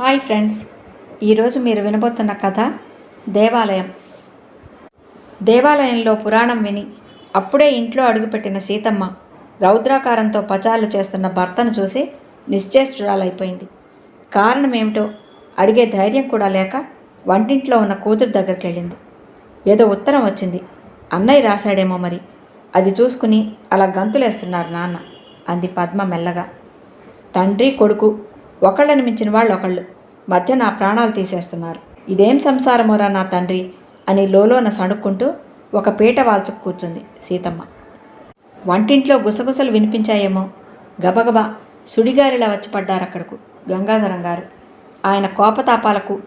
Hi friends ఈరోజు మీరు వినబోతున్న కథ దేవాలయం. దేవాలయంలో పురాణం విని అప్పుడే ఇంట్లో అడుగుపెట్టిన సీతమ్మ రౌద్రాకారంతో పచారులు చేస్తున్న భర్తను చూసి నిశ్చేష్టురాలైపోయింది. కారణం ఏమిటో అడిగే ధైర్యం కూడా లేక వంటింట్లో ఉన్న కూతురు దగ్గరికి వెళ్ళింది ఏదో ఉత్తరం వచ్చింది. అన్నయ్య రాశాడేమో మరి. అది చూసుకుని అలా గంతులేస్తున్నారు నాన్న అంది పద్మ మెల్లగా. తండ్రి కొడుకు ఒకళ్ళని మించిన వాళ్ళు ఒకళ్ళు. మధ్య నా ప్రాణాలు తీసేస్తున్నారు. ఇదేం సంసారమోరా నా తండ్రి అని లోలోన సణుక్కుంటూ ఒక పీట వాల్చుకు కూర్చుంది సీతమ్మ. వంటింట్లో గుసగుసలు వినిపించాయేమో. గబగబా సుడిగారిలా వచ్చి పడ్డారు అక్కడకు గంగాధరం గారు. ఆయన కోపతాపాలకు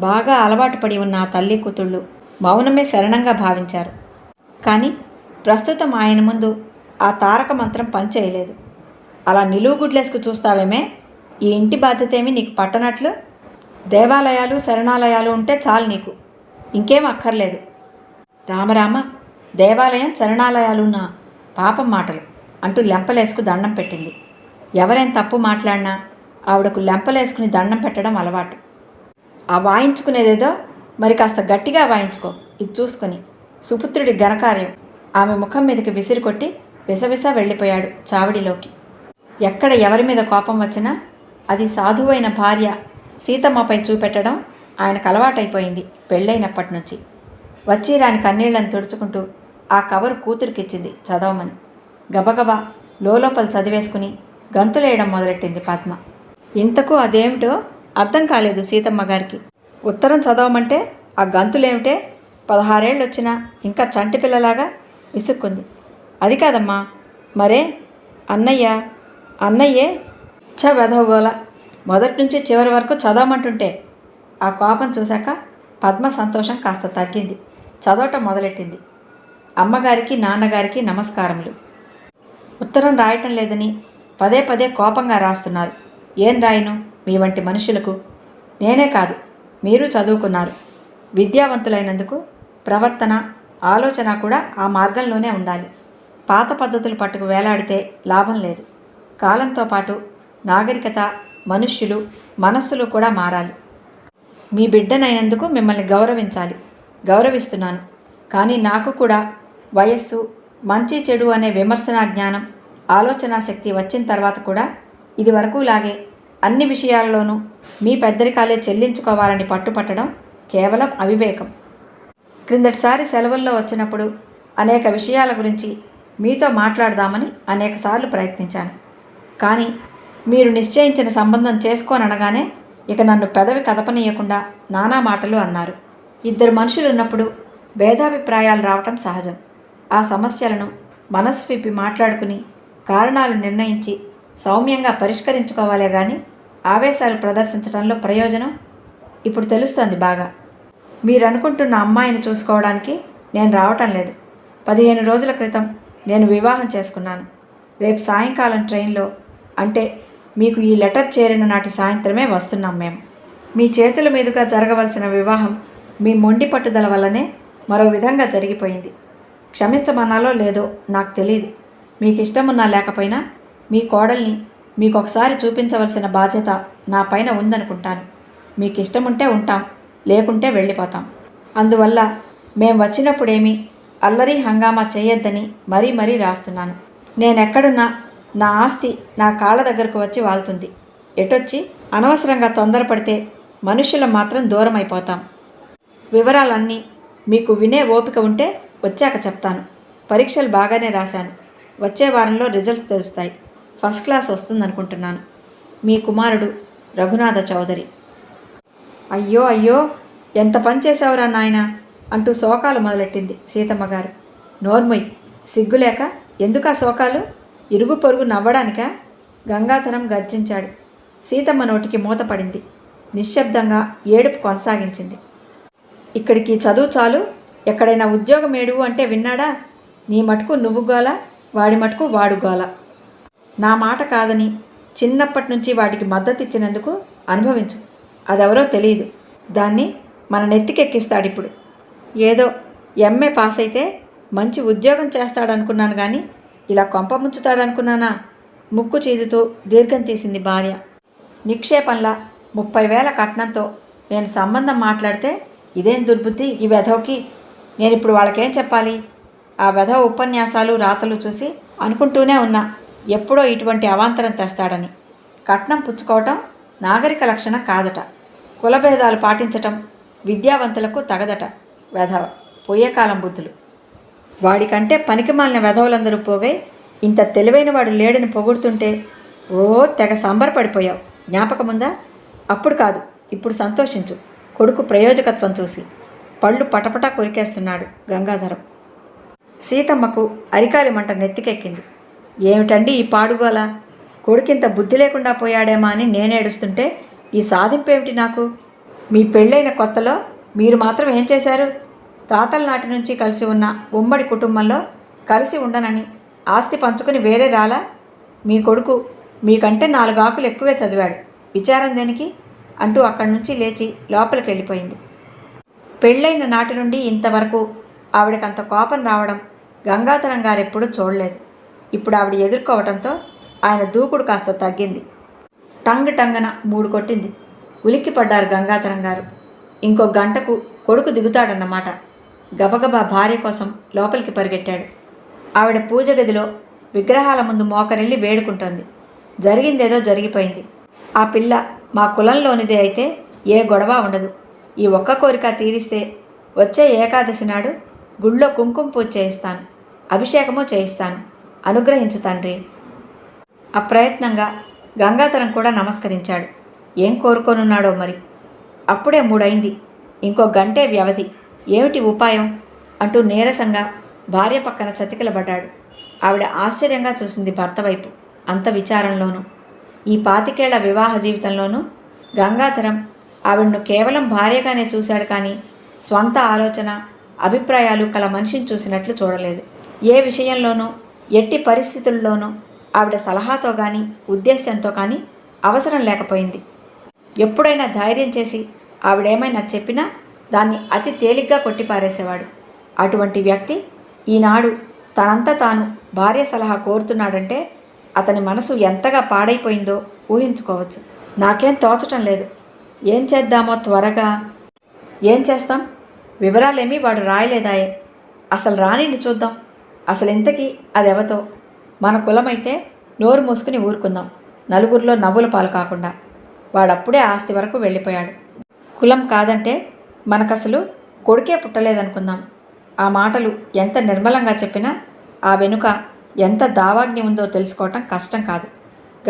బాగా అలవాటు పడి ఉన్న ఆ తల్లి కూతుళ్ళు మౌనమే శరణంగా భావించారు. కానీ ప్రస్తుతం ఆయన ముందు ఆ తారక మంత్రం పనిచేయలేదు. అలా నిలువుగుడ్లేసుకు చూస్తావేమే? ఈ ఇంటి బాధ్యత ఏమి నీకు పట్టనట్లు? దేవాలయాలు శరణాలయాలు ఉంటే చాలు నీకు. ఇంకేం అక్కర్లేదు. రామరామ దేవాలయం శరణాలయాలు నా పాపం మాటలు అంటూ లెంపలేసుకు దండం పెట్టింది. ఎవరేం తప్పు మాట్లాడినా ఆవిడకు లెంపలేసుకుని దండం పెట్టడం అలవాటు. ఆ వాయించుకునేదేదో మరి కాస్త గట్టిగా వాయించుకో ఇది చూసుకొని. సుపుత్రుడి ఘనకార్యం. ఆమె ముఖం మీదకి విసిరి కొట్టి విసవిస వెళ్ళిపోయాడు చావడిలోకి. ఎక్కడ ఎవరి మీద కోపం వచ్చినా అది సాధువైన భార్య సీతమ్మపై చూపెట్టడం ఆయనకు అలవాటైపోయింది పెళ్ళైనప్పటి నుంచి వచ్చి రాని కన్నీళ్ళను తుడుచుకుంటూ ఆ కవరు కూతురికిచ్చింది చదవమని. గబగబా లోపల చదివేసుకుని గంతులేయడం మొదలెట్టింది పద్మ. ఇంతకు అదేమిటో అర్థం కాలేదు సీతమ్మ గారికి. ఉత్తరం చదవమంటే ఆ గంతులేమిటే పదహారేళ్ళు వచ్చినా ఇంకా చంటి పిల్లలాగా విసుక్కుంది. అది కాదమ్మా మరే అన్నయ్య అన్నయ్యే చ వెధవగోల మొదటి నుంచి చివరి వరకు చదవమంటుంటే ఆ కోపం చూశాక పద్మ సంతోషం కాస్త తగ్గింది. చదవటం మొదలెట్టింది. అమ్మగారికి నాన్నగారికి నమస్కారములు. ఉత్తరం రాయటం లేదని పదే పదే కోపంగా రాస్తున్నారు. ఏం రాయను? మీ వంటి మనుషులకు? నేనే కాదు మీరు చదువుకున్నారు. విద్యావంతులైనందుకు ప్రవర్తన ఆలోచన కూడా ఆ మార్గంలోనే ఉండాలి. పాత పద్ధతులు పట్టుకు వేలాడితే లాభం లేదు. కాలంతో పాటు నాగరికత మనుష్యులు మనస్సులు కూడా మారాలి. మీ బిడ్డనైనందుకు మిమ్మల్ని గౌరవించాలి. గౌరవిస్తున్నాను. కానీ నాకు కూడా వయస్సు మంచి చెడు అనే విమర్శనా జ్ఞానం ఆలోచనా శక్తి వచ్చిన తర్వాత కూడా ఇది లాగే అన్ని విషయాల్లోనూ మీ పెద్దరికాలే చెల్లించుకోవాలని పట్టుపట్టడం కేవలం అవివేకం. క్రిందటిసారి సెలవుల్లో వచ్చినప్పుడు అనేక విషయాల గురించి మీతో మాట్లాడదామని అనేకసార్లు ప్రయత్నించాను. కానీ మీరు నిశ్చయించిన సంబంధం చేసుకోననగానే ఇక నన్ను పెదవి కదపనీయకుండా నానా మాటలు అన్నారు. ఇద్దరు మనుషులు ఉన్నప్పుడు భేదాభిప్రాయాలు రావటం సహజం. ఆ సమస్యలను మనస్సు విప్పి మాట్లాడుకుని కారణాలు నిర్ణయించి సౌమ్యంగా పరిష్కరించుకోవాలే కానీ ఆవేశాలు ప్రదర్శించడంలో ప్రయోజనం ఇప్పుడు తెలుస్తోంది బాగా. మీరు అనుకుంటున్న అమ్మాయిని చూసుకోవడానికి నేను రావటం లేదు. పదిహేను రోజుల క్రితం నేను వివాహం చేసుకున్నాను. రేపు సాయంకాలం ట్రైన్లో అంటే మీకు ఈ లెటర్ చేరిన నాటి సాయంత్రమే వస్తున్నాం మేము మీ చేతుల మీదుగా జరగవలసిన వివాహం మీ మొండి పట్టుదల వల్లనే మరో విధంగా జరిగిపోయింది. క్షమించమన్నాలో లేదో నాకు తెలియదు మీకు ఇష్టమున్నా లేకపోయినా మీ కోడల్ని మీకు ఒకసారి చూపించవలసిన బాధ్యత నా పైన ఉందనుకుంటాను. మీకు ఇష్టముంటే ఉంటాం లేకుంటే వెళ్ళిపోతాం. అందువల్ల మేం వచ్చినప్పుడేమీ అల్లరి హంగామా చేయొద్దని మరీ మరీ రాస్తున్నాను. నేనెక్కడున్నా నా ఆస్తి నా కాళ్ళ దగ్గరకు వచ్చి వాళ్తుంది. ఎటొచ్చి? అనవసరంగా తొందరపడితే మనుషులు మాత్రం దూరం అయిపోతాం వివరాలన్నీ మీకు వినే ఓపిక ఉంటే వచ్చాక చెప్తాను. పరీక్షలు బాగానే రాశాను. వచ్చే వారంలో రిజల్ట్స్ తెలుస్తాయి. First class వస్తుందనుకుంటున్నాను. మీ కుమారుడు రఘునాథ చౌదరి. అయ్యో అయ్యో ఎంత పని చేసావురా నాయన? అంటూ శోకాలు మొదలెట్టింది సీతమ్మ గారు నోర్ముయ్ సిగ్గులేక ఎందుకా శోకాలు? ఇరుగు పొరుగు నవ్వడానికా? గంగాధరం గర్జించాడు. సీతమ్మ నోటికి మూతపడింది నిశ్శబ్దంగా ఏడుపు కొనసాగించింది. ఇక్కడికి చదువు చాలు. ఎక్కడైనా ఉద్యోగం ఏడు అంటే విన్నాడా? నీ మటుకు నువ్వు గోల వాడి మటుకు వాడు గోల. నా మాట కాదని చిన్నప్పటి నుంచి వాడికి మద్దతు ఇచ్చినందుకు అనుభవించు. అదెవరో తెలియదు దాన్ని మన నెత్తికెక్కిస్తాడిప్పుడు. ఏదో ఎంఏ పాస్ అయితే మంచి ఉద్యోగం చేస్తాడనుకున్నాను కానీ ఇలా కొంప ముంచుతాడనుకున్నానా? ముక్కు చీదుతూ దీర్ఘం తీసింది భార్య. నిక్షేపంలా ముప్పై వేల కట్నంతో నేను సంబంధం మాట్లాడితే ఇదేం దుర్బుద్ధి ఈ వెధవకి? నేను ఇప్పుడు వాళ్ళకేం చెప్పాలి? ఆ వెధవ ఉపన్యాసాలు రాతలు చూసి అనుకుంటూనే ఉన్నా ఎప్పుడో ఇటువంటి అవాంతరం తెస్తాడని. కట్నం పుచ్చుకోవటం నాగరిక లక్షణం కాదట. కులభేదాలు పాటించటం విద్యావంతులకు తగదట వెధవ. పొయ్యకాలం బుద్ధులు. వాడికంటే పనికిమాలిన వెధవులందరూ పోగై ఇంత తెలివైన వాడు లేడని పొగుడుతుంటే ఓ తెగ సంబరపడిపోయావు. జ్ఞాపకముందా? అప్పుడు కాదు ఇప్పుడు సంతోషించు. కొడుకు ప్రయోజకత్వం చూసి. పళ్ళు పటపటా కొరికేస్తున్నాడు గంగాధరం. సీతమ్మకు అరికాలి మంట నెత్తికెక్కింది. ఏమిటండి ఈ పాడుగోల? కొడుకింత బుద్ధి లేకుండా పోయాడేమా అని నేనేడుస్తుంటే ఈ సాధింపేమిటి నాకు? మీ పెళ్ళైన కొత్తలో మీరు మాత్రం ఏం చేశారు? తాతల నాటి నుంచి కలిసి ఉన్న ఉమ్మడి కుటుంబంలో కలిసి ఉండనని ఆస్తి పంచుకుని వేరే రాలా? మీ కొడుకు మీకంటే నాలుగు ఆకులు ఎక్కువే చదివాడు. విచారం దేనికి? అంటూ అక్కడి నుంచి లేచి లోపలికి వెళ్ళిపోయింది. పెళ్ళైన నాటి నుండి ఇంతవరకు ఆవిడకంత కోపం రావడం గంగాధరం గారెప్పుడూ చూడలేదు. ఇప్పుడు ఆవిడ ఎదుర్కోవడంతో ఆయన దూకుడు కాస్త తగ్గింది. టంగ్ టంగన మూడు కొట్టింది. ఉలిక్కిపడ్డారు గంగాధరం గారు. ఇంకో గంటకు కొడుకు దిగుతాడన్నమాట. గబగబా భార్య కోసం లోపలికి పరిగెట్టాడు. ఆవిడ పూజ గదిలో విగ్రహాల ముందు మోకరిల్లి వేడుకుంటోంది. జరిగిందేదో జరిగిపోయింది. ఆ పిల్ల మా కులంలోనిదే అయితే ఏ గొడవ ఉండదు. ఈ ఒక్క కోరిక తీరిస్తే వచ్చే ఏకాదశి నాడు గుళ్ళో కుంకుమ పూజ చేయిస్తాను అభిషేకము చేయిస్తాను అనుగ్రహించు తండ్రి. అప్రయత్నంగా గంగాధరం కూడా నమస్కరించాడు. ఏం కోరుకోనున్నాడో మరి? అప్పుడే మూడైంది ఇంకో గంటే వ్యవధి. ఏమిటి ఉపాయం? అంటూ నీరసంగా భార్య పక్కన చతికిలబడ్డాడు. ఆవిడ ఆశ్చర్యంగా చూసింది భర్త వైపు అంత విచారంలోనూ. ఈ పాతికేళ్ళ వివాహ జీవితంలోనూ గంగాధరం ఆవిడను కేవలం భార్యగానే చూశాడు కానీ స్వంత ఆలోచన అభిప్రాయాలు కల మనిషిని చూసినట్లు చూడలేదు. ఏ విషయంలోనూ ఎట్టి పరిస్థితుల్లోనూ ఆవిడ సలహాతో కానీ ఉద్దేశ్యంతో కానీ అవసరం లేకపోయింది. ఎప్పుడైనా ధైర్యం చేసి ఆవిడేమైనా చెప్పినా దాన్ని అతి తేలిగ్గా కొట్టిపారేసేవాడు. అటువంటి వ్యక్తి ఈనాడు తనంతా తాను భార్య సలహా కోరుతున్నాడంటే అతని మనసు ఎంతగా పాడైపోయిందో ఊహించుకోవచ్చు. నాకేం తోచటం లేదు. ఏం చేద్దామో త్వరగా. ఏం చేస్తాం? వివరాలేమీ వాడు రాయలేదాయే. అసలు రానిండి చూద్దాం. అసలు ఇంతకీ అదెవతో? మన కులమైతే నోరు మూసుకుని ఊరుకుందాం. నలుగురిలో నవ్వుల పాలు కాకుండా. వాడప్పుడే ఆస్తి వరకు వెళ్ళిపోయాడు. కులం కాదంటే మనకసలు కొడుకే పుట్టలేదనుకుందాం. ఆ మాటలు ఎంత నిర్మలంగా చెప్పినా ఆ వెనుక ఎంత దావాగ్ని ఉందో తెలుసుకోవటం కష్టం కాదు.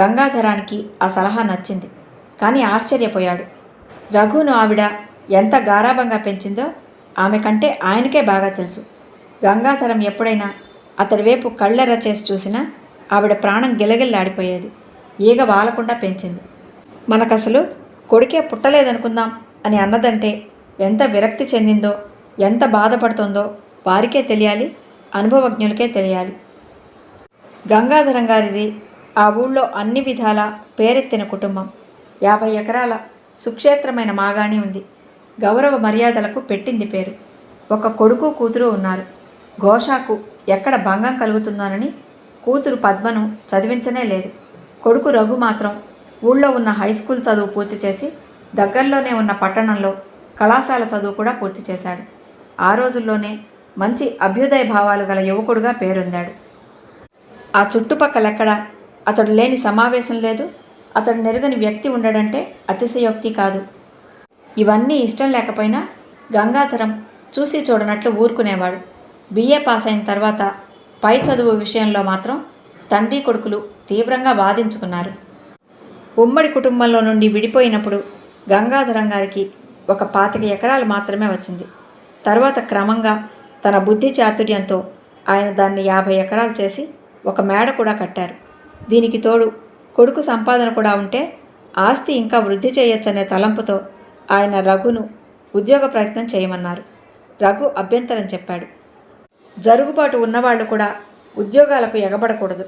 గంగాధరానికి ఆ సలహా నచ్చింది. కానీ ఆశ్చర్యపోయాడు. రఘును ఆవిడ ఎంత గారాభంగా పెంచిందో ఆమె కంటే ఆయనకే బాగా తెలుసు. గంగాధరం ఎప్పుడైనా అతడి వైపు కళ్ళెర్ర చేసి చూసినా ఆవిడ ప్రాణం గిలగిల్లాడిపోయేది. ఈగ వాలకుండా పెంచింది. మనకసలు కొడుకే పుట్టలేదనుకుందాం అని అన్నదంటే ఎంత విరక్తి చెందిందో ఎంత బాధపడుతుందో వారికే తెలియాలి అనుభవజ్ఞులకే తెలియాలి. గంగాధరం గారిది ఆ ఊళ్ళో అన్ని విధాల పేరెత్తిన కుటుంబం. యాభై ఎకరాల సుక్షేత్రమైన మాగాణి ఉంది. గౌరవ మర్యాదలకు పెట్టింది పేరు. ఒక కొడుకు కూతురు ఉన్నారు. ఘోషాకు ఎక్కడ భంగం కలుగుతుందోనని కూతురు పద్మను చదివించనే లేదు. కొడుకు రఘు మాత్రం ఊళ్ళో ఉన్న హై స్కూల్ చదువు పూర్తి చేసి దగ్గరలోనే ఉన్న పట్టణంలో కళాశాల చదువు కూడా పూర్తి చేశాడు. ఆ రోజుల్లోనే మంచి అభ్యుదయ భావాలు గల యువకుడుగా పేరొందాడు. ఆ చుట్టుపక్కలెక్కడ అతడు లేని సమావేశం లేదు అతడు నెరుగని వ్యక్తి ఉండడంటే అతిశయోక్తి కాదు. ఇవన్నీ ఇష్టం లేకపోయినా గంగాధరం చూసి చూడనట్లు ఊరుకునేవాడు. బిఏ పాస్ అయిన తర్వాత పై చదువు విషయంలో మాత్రం తండ్రి కొడుకులు తీవ్రంగా వాదించుకున్నారు. ఉమ్మడి కుటుంబంలో నుండి విడిపోయినప్పుడు గంగాధరం గారికి ఒక పాతిక ఎకరాలు మాత్రమే వచ్చింది. తర్వాత క్రమంగా తన బుద్ధి చాతుర్యంతో ఆయన దాన్ని యాభై ఎకరాలు చేసి ఒక మేడ కూడా కట్టారు. దీనికి తోడు కొడుకు సంపాదన కూడా ఉంటే ఆస్తి ఇంకా వృద్ధి చేయొచ్చనే తలంపుతో ఆయన రఘును ఉద్యోగ ప్రయత్నం చేయమన్నారు. రఘు అభ్యంతరం చెప్పాడు. జరుగుబాటు ఉన్నవాళ్ళు కూడా ఉద్యోగాలకు ఎగబడకూడదు.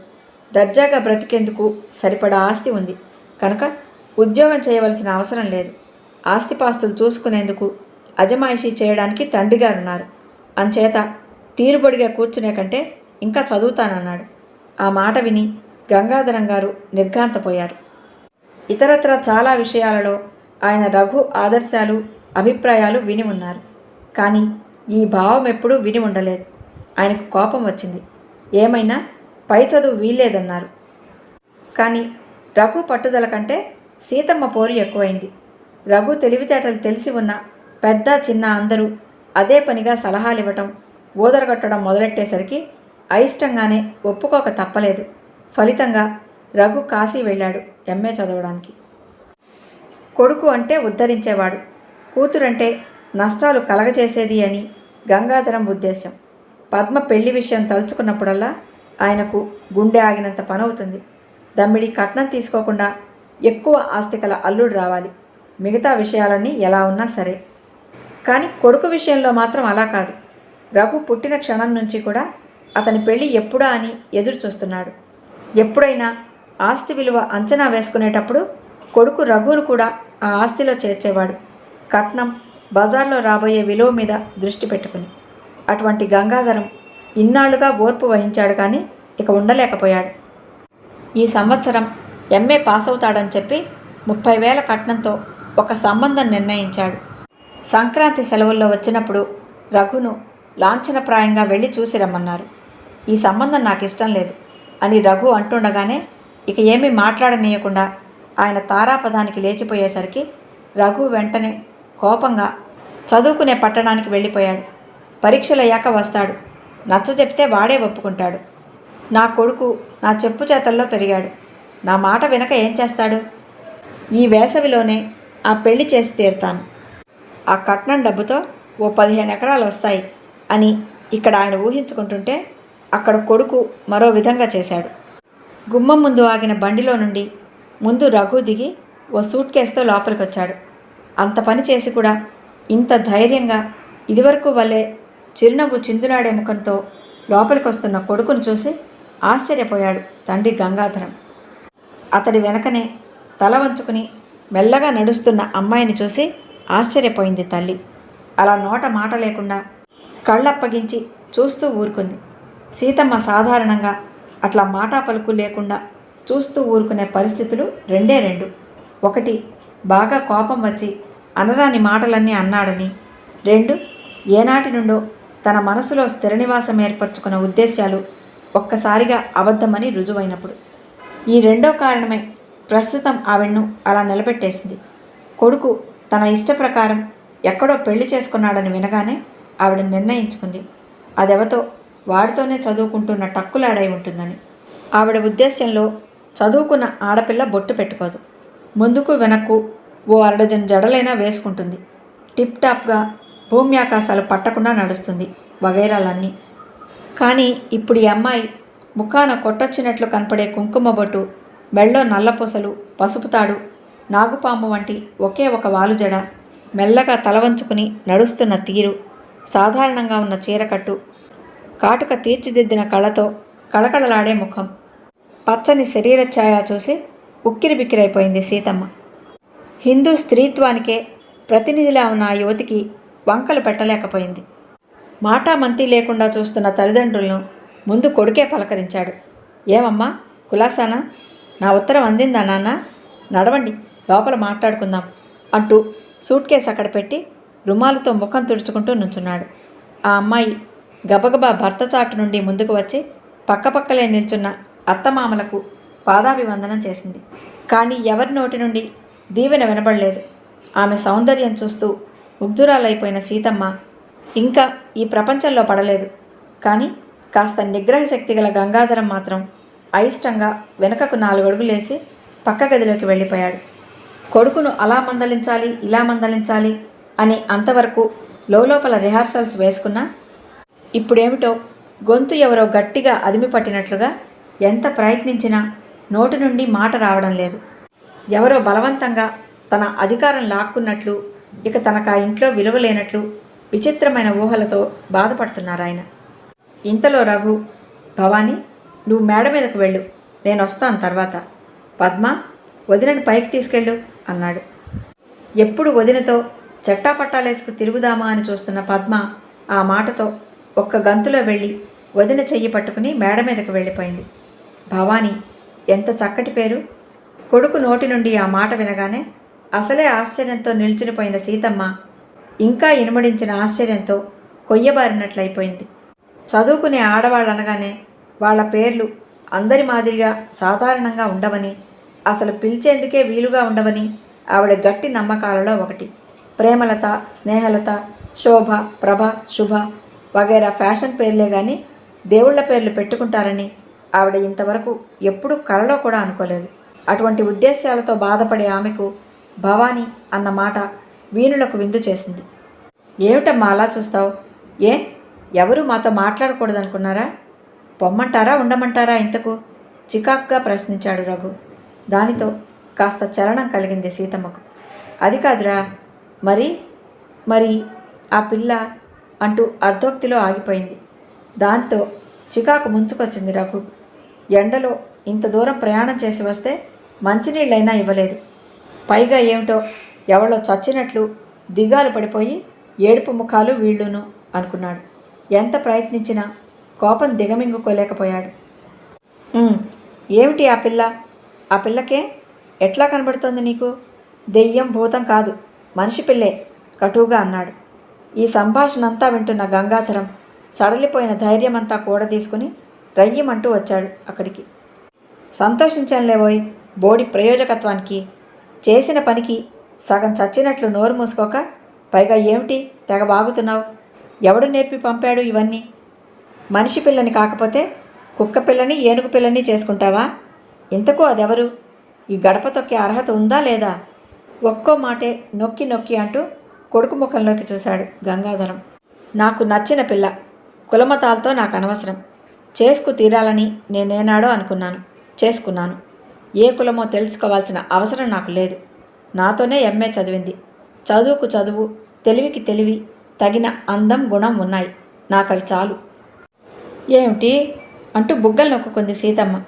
దర్జాగా బ్రతికేందుకు సరిపడా ఆస్తి ఉంది. కనుక ఉద్యోగం చేయవలసిన అవసరం లేదు. ఆస్తిపాస్తులు చూసుకునేందుకు అజమాయిషీ చేయడానికి తండ్రిగారున్నారు అంచేత తీరుబడిగా కూర్చునే కంటే ఇంకా చదువుతానన్నాడు. ఆ మాట విని గంగాధరం గారు నిర్ఘాంతపోయారు. ఇతరత్ర చాలా విషయాలలో ఆయన రఘు ఆదర్శాలు అభిప్రాయాలు విని ఉన్నారు. కానీ ఈ భావం ఎప్పుడూ విని ఉండలేదు. ఆయనకు కోపం వచ్చింది. ఏమైనా పై చదువు వీల్లేదన్నారు. కానీ రఘు పట్టుదల కంటే సీతమ్మ పోరు ఎక్కువైంది. రఘు తెలివితేటలు తెలిసి ఉన్న పెద్ద చిన్న అందరూ అదే పనిగా సలహాలు ఇవ్వటం ఊదరగొట్టడం మొదలెట్టేసరికి అయిష్టంగానే ఒప్పుకోక తప్పలేదు. ఫలితంగా రఘు కాశీ వెళ్ళాడు ఎంఏ చదవడానికి. కొడుకు అంటే ఉద్ధరించేవాడు. కూతురంటే నష్టాలు కలగజేసేది అని గంగాధరం ఉద్దేశం పద్మ పెళ్ళి విషయం తలుచుకున్నప్పుడల్లా ఆయనకు గుండె ఆగినంత పనవుతుంది. దమ్మిడి కట్నం తీసుకోకుండా ఎక్కువ ఆస్తికల అల్లుడు రావాలి. మిగతా విషయాలన్నీ ఎలా ఉన్నా సరే. కానీ కొడుకు విషయంలో మాత్రం అలా కాదు. రఘు పుట్టిన క్షణం నుంచి కూడా అతని పెళ్ళి ఎప్పుడా అని ఎదురు చూస్తున్నాడు. ఎప్పుడైనా ఆస్తి విలువ అంచనా వేసుకునేటప్పుడు కొడుకు రఘును కూడా ఆ ఆస్తిలో చేర్చేవాడు. కట్నం బజార్లో రాబోయే విలువ మీద దృష్టి పెట్టుకుని. అటువంటి గంగాధరం ఇన్నాళ్ళుగా ఓర్పు వహించాడు కానీ ఇక ఉండలేకపోయాడు. ఈ సంవత్సరం ఎంఏ పాస్ అవుతాడని చెప్పి ముప్పై వేల కట్నంతో ఒక సంబంధం నిర్ణయించాడు. సంక్రాంతి సెలవుల్లో వచ్చినప్పుడు రఘును లాంఛనప్రాయంగా వెళ్ళి చూసి రమ్మన్నారు. ఈ సంబంధం నాకు ఇష్టం లేదు అని రఘు అంటుండగానే ఇక ఏమీ మాట్లాడనీయకుండా ఆయన తారాపదానికి లేచిపోయేసరికి రఘు వెంటనే కోపంగా చదువుకునే పట్టణానికి వెళ్ళిపోయాడు. పరీక్షలయ్యాక వస్తాడు. నచ్చ చెప్తే వాడే ఒప్పుకుంటాడు. నా కొడుకు నా చెప్పు చేతల్లో పెరిగాడు. నా మాట వెనక ఏం చేస్తాడు? ఈ వేసవిలోనే ఆ పెళ్ళి చేసి తీరుతాను. ఆ కట్నం డబ్బుతో ఓ పదిహేను ఎకరాలు వస్తాయి అని ఇక్కడ ఆయన ఊహించుకుంటుంటే అక్కడ కొడుకు మరో విధంగా చేశాడు. గుమ్మం ముందు ఆగిన బండిలో నుండి ముందు రఘు దిగి ఓ సూట్ కేసుతో లోపలికి వచ్చాడు అంత పని చేసి కూడా ఇంత ధైర్యంగా ఇదివరకు వల్లే చిరునవ్వు చిందులాడే ముఖంతో లోపలికి వస్తున్న కొడుకును చూసి ఆశ్చర్యపోయాడు తండ్రి గంగాధరం. అతడి వెనకనే తల వంచుకుని మెల్లగా నడుస్తున్న అమ్మాయిని చూసి ఆశ్చర్యపోయింది తల్లి. అలా నోట మాట లేకుండా కళ్ళప్పగించి చూస్తూ ఊరుకుంది. సీతమ్మ సాధారణంగా అట్లా మాటా పలుకు లేకుండా చూస్తూ ఊరుకునే పరిస్థితులు రెండే రెండు. ఒకటి బాగా కోపం వచ్చి అనరాని మాటలన్నీ అన్నాడని. రెండు ఏనాటి నుండో తన మనసులో స్థిర నివాసం ఏర్పరచుకున్న ఉద్దేశాలు ఒక్కసారిగా అబద్ధమని రుజువైనప్పుడు. ఈ రెండో కారణమే ప్రస్తుతం ఆవిడను అలా నిలబెట్టేసింది. కొడుకు తన ఇష్ట ప్రకారం ఎక్కడో పెళ్ళి చేసుకున్నాడని వినగానే ఆవిడ నిర్ణయించుకుంది. అదెవతో? వాడితోనే చదువుకుంటున్న టక్కులాడై ఉంటుందని. ఆవిడ ఉద్దేశ్యంలో చదువుకున్న ఆడపిల్ల బొట్టు పెట్టుకోదు. ముందుకు వెనక్కు ఓ అరడజన్ జడలైనా వేసుకుంటుంది. టిప్ టాప్గా భూమి ఆకాశాలు పట్టకుండా నడుస్తుంది వగైరాలన్నీ. కానీ ఇప్పుడు ఈ అమ్మాయి ముఖాన కొట్టొచ్చినట్లు కనపడే కుంకుమ బొట్టు మెళ్ళో నల్లపూసలు పసుపుతాడు నాగుపాము వంటి ఒకే ఒక వాలుజడ. మెల్లగా తల వంచుకుని నడుస్తున్న తీరు సాధారణంగా ఉన్న చీరకట్టు కాటుక తీర్చిదిద్దిన కళ్ళతో కళకళలాడే ముఖం. పచ్చని శరీర ఛాయ చూసి ఉక్కిరి బిక్కిరైపోయింది సీతమ్మ. హిందూ స్త్రీత్వానికే ప్రతినిధిలా ఉన్న ఆ యువతికి వంకలు పెట్టలేకపోయింది. మాటామంతి లేకుండా చూస్తున్న తల్లిదండ్రులను ముందు కొడుకే పలకరించాడు. ఏమమ్మా కులాసానా? నా ఉత్తరం అందిందా నాన్న? నడవండి లోపల మాట్లాడుకుందాం అంటూ సూట్ కేసు అక్కడ పెట్టి రుమాలుతో ముఖం తుడుచుకుంటూ నుంచున్నాడు. ఆ అమ్మాయి గబగబా భర్త చాటు నుండి ముందుకు వచ్చి పక్కపక్కలే నిల్చున్న అత్తమామలకు పాదాభివందనం చేసింది. కానీ ఎవరి నోటి నుండి దీవెన వినబడలేదు. ఆమె సౌందర్యం చూస్తూ ముగ్ధురాలైపోయిన సీతమ్మ ఇంకా ఈ ప్రపంచంలో పడలేదు. కానీ కాస్త నిగ్రహ శక్తి గల గంగాధరం మాత్రం అయిష్టంగా వెనుకకు నాలుగు అడుగులేసి పక్క గదిలోకి వెళ్ళిపోయాడు. కొడుకును అలా మందలించాలి ఇలా మందలించాలి అని అంతవరకు లోపల రిహార్సల్స్ వేసుకున్నా ఇప్పుడేమిటో గొంతు ఎవరో గట్టిగా అదిమి పట్టినట్లుగా ఎంత ప్రయత్నించినా నోటి నుండి మాట రావడం లేదు. ఎవరో బలవంతంగా తన అధికారం లాక్కున్నట్లు ఇక తనకు ఆ ఇంట్లో విలువ లేనట్లు విచిత్రమైన ఊహలతో బాధపడుతున్నారు ఆయన. ఇంతలో రఘు భవానీ నువ్వు మేడ మీదకు వెళ్ళు. నేను వస్తాను తర్వాత. పద్మ వదినని పైకి తీసుకెళ్ళు అన్నాడు. ఎప్పుడు వదినతో చెట్టాపట్టాలేసుకు తిరుగుదామా అని చూస్తున్న పద్మ ఆ మాటతో ఒక్క గంతులో వెళ్ళి వదిన చెయ్యి పట్టుకుని మేడ మీదకు వెళ్ళిపోయింది. భవానీ ఎంత చక్కటి పేరు. కొడుకు నోటి నుండి ఆ మాట వినగానే అసలే ఆశ్చర్యంతో నిల్చునిపోయిన సీతమ్మ ఇంకా ఇనుమడించిన ఆశ్చర్యంతో కొయ్యబారినట్లయిపోయింది. చదువుకునే ఆడవాళ్ళు అనగానే వాళ్ళ పేర్లు అందరి మాదిరిగా సాధారణంగా ఉండవని అసలు పిలిచేందుకే వీలుగా ఉండవని ఆవిడ గట్టి నమ్మకాలలో ఒకటి. ప్రేమలత స్నేహలత శోభ ప్రభ శుభ వగైరా ఫ్యాషన్ పేర్లే కానీ దేవుళ్ళ పేర్లు పెట్టుకుంటారని ఆవిడ ఇంతవరకు ఎప్పుడూ కలలో కూడా అనుకోలేదు. అటువంటి ఉద్దేశాలతో బాధపడే ఆమెకు భవానీ అన్న మాట వీణులకు విందు చేసింది. ఏమిటమ్మా అలా చూస్తావు? ఏ? ఎవరు మాతో మాట్లాడకూడదనుకున్నారా? పొమ్మంటారా ఉండమంటారా ఇంతకు? చికాక్గా ప్రశ్నించాడు రఘు. దానితో కాస్త చలనం కలిగింది సీతమ్మకు. అది కాదురా మరి మరి ఆ పిల్ల అంటూ అర్ధోక్తిలో ఆగిపోయింది. దాంతో చికాకు ముంచుకొచ్చింది రఘు. ఎండలో ఇంత దూరం ప్రయాణం చేసి వస్తే మంచినీళ్ళైనా ఇవ్వలేదు. పైగా ఏమిటో ఎవడో చచ్చినట్లు దిగాలు పడిపోయి ఏడుపు ముఖాలు వీళ్ళును అనుకున్నాడు. ఎంత ప్రయత్నించినా కోపం దిగమింగుకోలేకపోయాడు. "ఉమ్, ఏమిటి ఆ పిల్ల? ఆ పిల్లకే ఎట్లా కనబడుతోంది నీకు? దెయ్యం భూతం కాదు మనిషి పిల్లే కటువుగా అన్నాడు. ఈ సంభాషణ అంతా వింటున్న గంగాధరం సడలిపోయిన ధైర్యమంతా కూడా తీసుకుని రయ్యమంటూ వచ్చాడు అక్కడికి. సంతోషించంలేవోయ్ బోడి ప్రయోజకత్వానికి చేసిన పనికి సగం చచ్చినట్లు నోరు మూసుకోక పైగా ఏమిటి తెగ బాగుతున్నావు? ఎవడు నేర్పి పంపాడు ఇవన్నీ? మనిషి పిల్లని కాకపోతే కుక్క పిల్లని ఏనుగు పిల్లని చేసుకుంటావా? ఇంతకు అదెవరు? ఈ గడప తొక్కే అర్హత ఉందా లేదా? ఒక్కో మాటే నొక్కి నొక్కి అంటూ కొడుకు ముఖంలోకి చూశాడు గంగాధరం. నాకు నచ్చిన పిల్ల కులమతాలతో నాకు అనవసరం. చేసుకు తీరాలని నేనేనాడో అనుకున్నాను చేసుకున్నాను. ఏ కులమో తెలుసుకోవాల్సిన అవసరం నాకు లేదు. నాతోనే ఎంఏ చదివింది. చదువుకు చదువు తెలివికి తెలివి తగిన అందం గుణం ఉన్నాయి. నాకు అవి చాలు. ఏమిటి? అంటూ బుగ్గలు నొక్కుంది సీతమ్మ.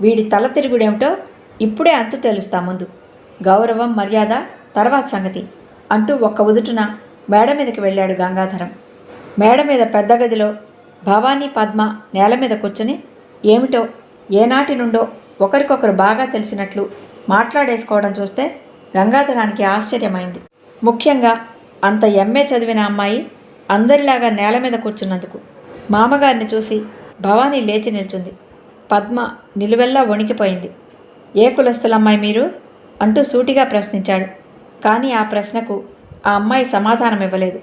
వీడి తల తిరుగుడేమిటో ఇప్పుడే అంతు తెలుస్తా ముందు. గౌరవం మర్యాద తర్వాత సంగతి అంటూ ఒక్క ఉదుటున మేడ మీదకి వెళ్ళాడు గంగాధరం. మేడ మీద పెద్ద గదిలో భవానీ పద్మ నేల మీద కూర్చుని ఏమిటో ఏనాటి నుండో ఒకరికొకరు బాగా తెలిసినట్లు మాట్లాడేసుకోవడం చూస్తే గంగాధరానికి ఆశ్చర్యమైంది. ముఖ్యంగా అంత ఎంఏ చదివిన అమ్మాయి అందరిలాగా నేల మీద కూర్చున్నందుకు. మామగారిని చూసి భవానీ లేచి నిల్చుంది. పద్మ నిలువెల్లా వణికిపోయింది. ఏ కులస్తులమ్మాయి మీరు? అంటూ సూటిగా ప్రశ్నించాడు. కానీ ఆ ప్రశ్నకు ఆ అమ్మాయి సమాధానం ఇవ్వలేదు.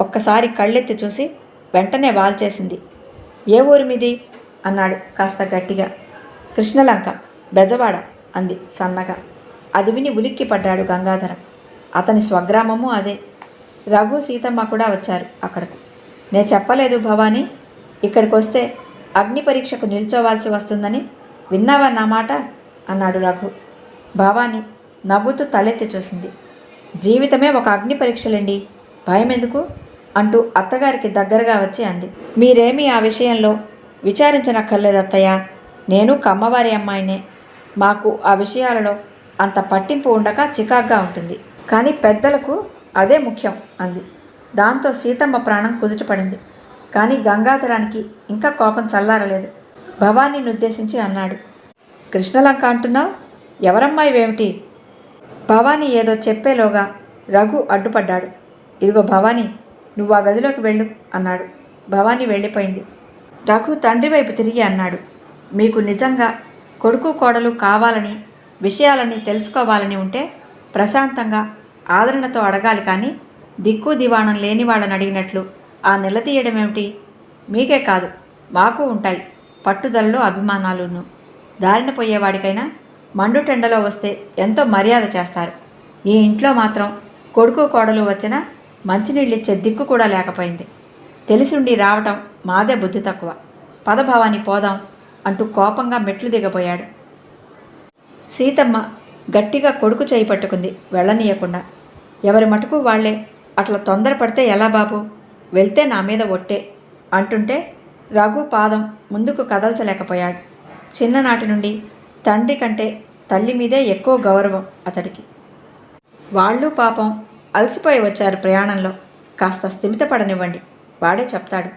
ఒక్కసారి కళ్ళెత్తి చూసి వెంటనే వాల్చేసింది ఏ ఊరి మీది? అన్నాడు కాస్త గట్టిగా. కృష్ణలంక బెజవాడ అంది సన్నగా. అది విని ఉలిక్కి పడ్డాడు గంగాధరం. అతని స్వగ్రామము అదే. రఘు సీతమ్మ కూడా వచ్చారు అక్కడకు. నే చెప్పలేదు భవానీ. ఇక్కడికి వస్తే అగ్ని పరీక్షకు నిల్చోవాల్సి వస్తుందని విన్నావా నా మాట? అన్నాడు రఘు. భవానీ నవ్వుతూ తలెత్తి చూసింది. జీవితమే ఒక అగ్ని పరీక్షలండి. భయం ఎందుకు అంటూ అత్తగారికి దగ్గరగా వచ్చి అంది. మీరేమీ ఆ విషయంలో విచారించనక్కర్లేదు అత్తయ్య నేను కమ్మవారి అమ్మాయినే. మాకు ఆ విషయాలలో అంత పట్టింపు ఉండక చికాగ్గా ఉంటుంది. కానీ పెద్దలకు అదే ముఖ్యం అంది. దాంతో సీతమ్మ ప్రాణం కుదుటపడింది. కానీ గంగాధరానికి ఇంకా కోపం చల్లారలేదు. భవానీని ఉద్దేశించి అన్నాడు. కృష్ణలంక అంటున్నావు? ఎవరమ్మాయివేమిటి భవానీ ఏదో చెప్పేలోగా రఘు అడ్డుపడ్డాడు. ఇదిగో భవానీ నువ్వు ఆ గదిలోకి వెళ్ళు అన్నాడు. భవానీ వెళ్ళిపోయింది. రఘు తండ్రి వైపు తిరిగి అన్నాడు. మీకు నిజంగా కొడుకు కోడలు కావాలని విషయాలని తెలుసుకోవాలని ఉంటే ప్రశాంతంగా ఆదరణతో అడగాలి కానీ దిక్కు దివాణం లేని వాళ్ళని అడిగినట్లు ఆ నిలదీయడమేమిటి మీకే కాదు మాకు ఉంటాయి పట్టుదలలో అభిమానాలును. దారిన పోయేవాడికైనా మండుటెండలో వస్తే ఎంతో మర్యాద చేస్తారు. ఈ ఇంట్లో మాత్రం కొడుకు కోడలు వచ్చిన మంచినీళ్ళిచ్చే దిక్కు కూడా లేకపోయింది. తెలిసుండి రావటం మాదే బుద్ధి తక్కువ. పదభావాన్ని పోదాం అంటూ కోపంగా మెట్లు దిగబోయాడు. సీతమ్మ గట్టిగా కొడుకు చేయి పట్టుకుంది వెళ్ళనీయకుండా. ఎవరి మటుకు వాళ్ళే అట్లా తొందరపడితే ఎలా బాబు? వెళ్తే నా మీద ఒట్టే అంటుంటే రఘు పాదం ముందుకు కదల్చలేకపోయాడు. చిన్ననాటి నుండి తండ్రి కంటే తల్లి మీదే ఎక్కువ గౌరవం అతడికి. వాళ్ళు పాపం అలసిపోయి వచ్చారు ప్రయాణంలో. కాస్త స్థిమితపడనివ్వండి వాడే చెప్తాడు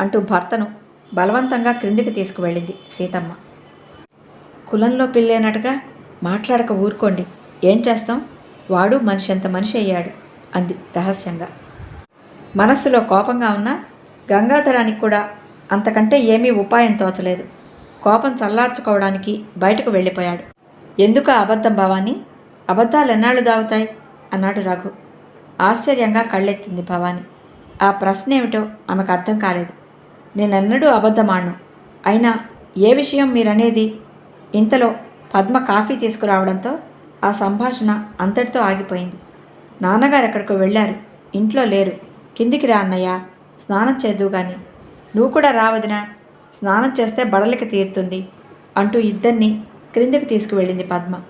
అంటూ భర్తను బలవంతంగా క్రిందికి తీసుకువెళ్ళింది సీతమ్మ. కులంలో పిల్లేనట్టుగా మాట్లాడక ఊరుకోండి ఏం చేస్తాం? వాడు మనిషి అంత మనిషి అయ్యాడు. అంది రహస్యంగా. మనస్సులో కోపంగా ఉన్న గంగాధరానికి కూడా అంతకంటే ఏమీ ఉపాయం తోచలేదు. కోపం చల్లార్చుకోవడానికి బయటకు వెళ్ళిపోయాడు. ఎందుకు అబద్ధం భవాని? అబద్ధాలు ఎన్నాళ్ళు దాగుతాయి? అన్నాడు రఘు. ఆశ్చర్యంగా కళ్ళెత్తింది భవాని. ఆ ప్రశ్న ఏమిటో ఆమెకు అర్థం కాలేదు. నేనెన్నడూ అబద్ధమాడను. అయినా ఏ విషయం మీరనేది ఇంతలో పద్మ కాఫీ తీసుకురావడంతో ఆ సంభాషణ అంతటితో ఆగిపోయింది. నాన్నగారు ఎక్కడికో వెళ్ళారు. ఇంట్లో లేరు. కిందికి రా అన్నయ్య. స్నానం చేదు గాని. నువ్వు కూడా రావదినా స్నానం చేస్తే బడలికి తీరుతుంది అంటూ ఇద్దరిని క్రిందికి తీసుకువెళ్ళింది పద్మ.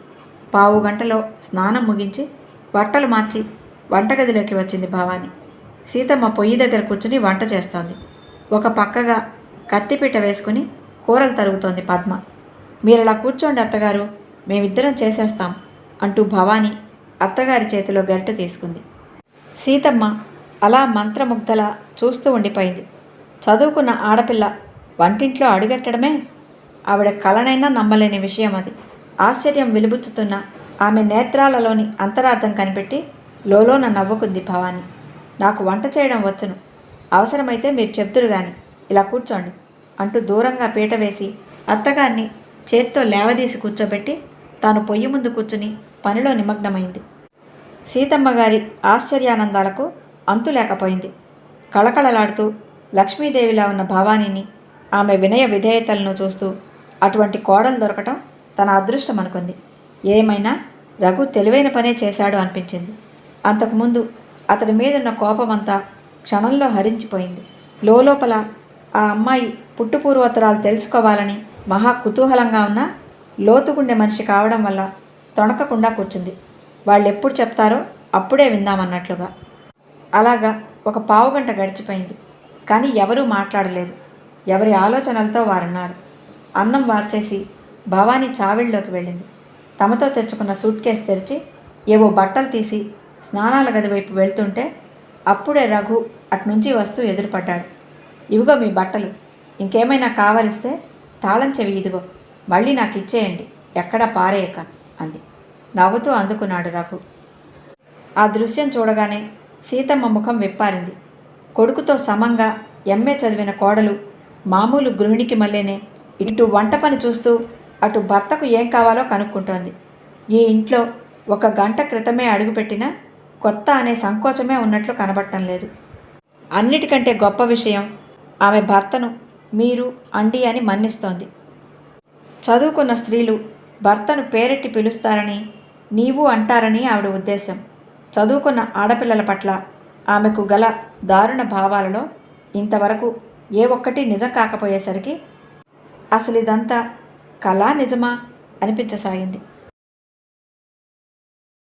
పావు గంటలో స్నానం ముగించి బట్టలు మార్చి వంటగదిలోకి వచ్చింది భవాని. సీతమ్మ పొయ్యి దగ్గర కూర్చుని వంట చేస్తోంది. ఒక పక్కగా కత్తిపీట వేసుకుని కూరలు తరుగుతోంది పద్మ. మీరలా కూర్చోండి అత్తగారు. మేమిద్దరం చేసేస్తాం అంటూ భవాని అత్తగారి చేతిలో గరిటె తీసుకుంది. సీతమ్మ అలా మంత్రముగ్ధలా చూస్తూ ఉండిపోయింది. చదువుకున్న ఆడపిల్ల వంటింట్లో అడుగెట్టడమే ఆవిడ కలనైనా నమ్మలేని విషయం అది. ఆశ్చర్యం వెలుబుచ్చుతున్న ఆమె నేత్రాలలోని అంతరార్థం కనిపెట్టి లోలోన నవ్వుకుంది భవాని. నాకు వంట చేయడం వచ్చును. అవసరమైతే మీరు చెప్తురు గాని ఇలా కూర్చోండి అంటూ దూరంగా పీట వేసి అత్తగారిని చేత్తో లేవదీసి కూర్చోబెట్టి తాను పొయ్యి ముందు కూర్చుని పనిలో నిమగ్నమైంది. సీతమ్మ గారి ఆశ్చర్యానందాలకు అంతు లేకపోయింది. కళకళలాడుతూ లక్ష్మీదేవిలా ఉన్న భవానీని ఆమె వినయ విధేయతలను చూస్తూ అటువంటి కోడలు దొరకటం తన అదృష్టం అనుకుంది. ఏమైనా రఘు తెలివైన పనే చేశాడు అనిపించింది. అంతకుముందు అతడి మీదున్న కోపమంతా క్షణంలో హరించిపోయింది. లోపల ఆ అమ్మాయి పుట్టుపూర్వోత్తరాలు తెలుసుకోవాలని మహా కుతూహలంగా ఉన్న లోతుగుండె మనిషి కావడం వల్ల తొణకకుండా కూర్చుంది. వాళ్ళు ఎప్పుడు చెప్తారో అప్పుడే విందామన్నట్లుగా అలాగా ఒక పావుగంట గడిచిపోయింది. కానీ ఎవరూ మాట్లాడలేదు. ఎవరి ఆలోచనలతో వారున్నారు. అన్నం వార్చేసి భవానీ చావిళ్ళలోకి వెళ్ళింది. తమతో తెచ్చుకున్న సూట్ కేసు తెరిచి ఏవో బట్టలు తీసి స్నానాల గది వైపు వెళ్తుంటే అప్పుడే రఘు అట్నుంచి వస్తూ ఎదురుపడ్డాడు. ఇవిగో మీ బట్టలు. ఇంకేమైనా కావలిస్తే తాళం చెవి ఇదిగో. మళ్ళీ నాకు ఇచ్చేయండి ఎక్కడా పారేయక అంది. నవ్వుతూ అందుకున్నాడు రఘు. ఆ దృశ్యం చూడగానే సీతమ్మ ముఖం విప్పారింది. కొడుకుతో సమంగా ఎంఏ చదివిన కోడలు మామూలు గృహిణికి మళ్ళీనే ఇటు వంట పని చూస్తూ అటు భర్తకు ఏం కావాలో కనుక్కుంటోంది. ఈ ఇంట్లో ఒక గంట క్రితమే అడుగుపెట్టినా కొత్త అనే సంకోచమే ఉన్నట్లు కనబడటం లేదు. అన్నిటికంటే గొప్ప విషయం ఆమె భర్తను మీరు అండి అని మన్నిస్తోంది. చదువుకున్న స్త్రీలు భర్తను పేరెట్టి పిలుస్తారని నీవు అంటారని ఆవిడ ఉద్దేశం. చదువుకున్న ఆడపిల్లల పట్ల ఆమెకు గల దారుణ భావాలలో ఇంతవరకు ఏ ఒక్కటి నిజం కాకపోయేసరికి అసలు ఇదంతా కళా నిజమా అనిపించసాగింది.